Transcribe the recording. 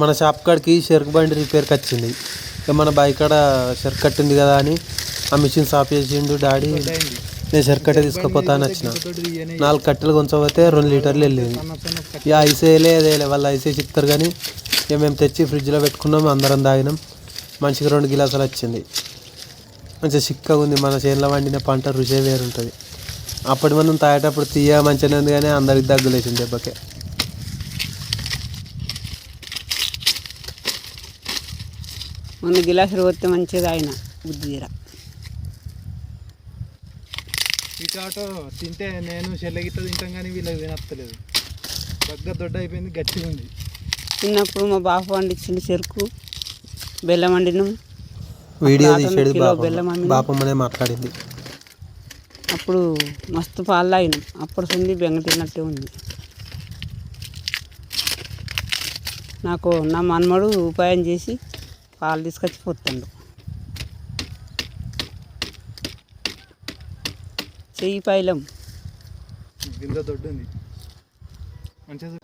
మన షాప్ కాడికి చెరుకు బండి రిపేర్కి వచ్చింది. ఇక మన బైక్ కాడ షర్క్ కట్టింది కదా అని ఆ మిషన్ సాఫ్ చేసిండు డాడీ. నేను షర్క్ కట్టే తీసుకుపోతా అని వచ్చిన. నాలుగు కట్టెలు కొంచపోతే రెండు లీటర్లు వెళ్ళింది. ఇక ఐస్ వేయలే అదేలే వాళ్ళు ఐస్ వేసి ఇస్తారు కానీ ఇక మేము తెచ్చి ఫ్రిడ్జ్లో పెట్టుకున్నాం అందరం తాగినాం. మంచిగా రెండు గిలాసులు వచ్చింది. మంచిగా చిక్కగా ఉంది. మన చేనులో వండిన పంట రుచే వేరుంటుంది. అప్పటి మనం తాగేటప్పుడు తీయ మంచిగానే ఉంది కానీ అందరికి దగ్గులేసింది దెబ్బకే. మొన్న గిలాసులు కొత్తే మంచిగా ఆయన బుద్ధి తీర. ఈ చాటో తింటే నేను చెల్లగిట్ట తింటాం కానీ వీళ్ళకి తినత్తలేదు. దగ్గర దొడ్డ అయిపోయింది గట్టిగా ఉంది. చిన్నప్పుడు మా బాప పండించిన చెరుకు బెల్లం వండినాం. వీడియో తీసేది బెల్లం. బాపమ్మనే మాట్లాడింది. అప్పుడు మస్తు పాలు తాగినాం. అప్పుడు సుంది బెంగ తిన్నట్టే ఉంది. నాకు నా మనమడు ఉపాయం చేసి పాలు తీసుకొచ్చి పోతాడు. చెయ్యి పైలం. గింజ దొడ్డు ఉంది మంచిగా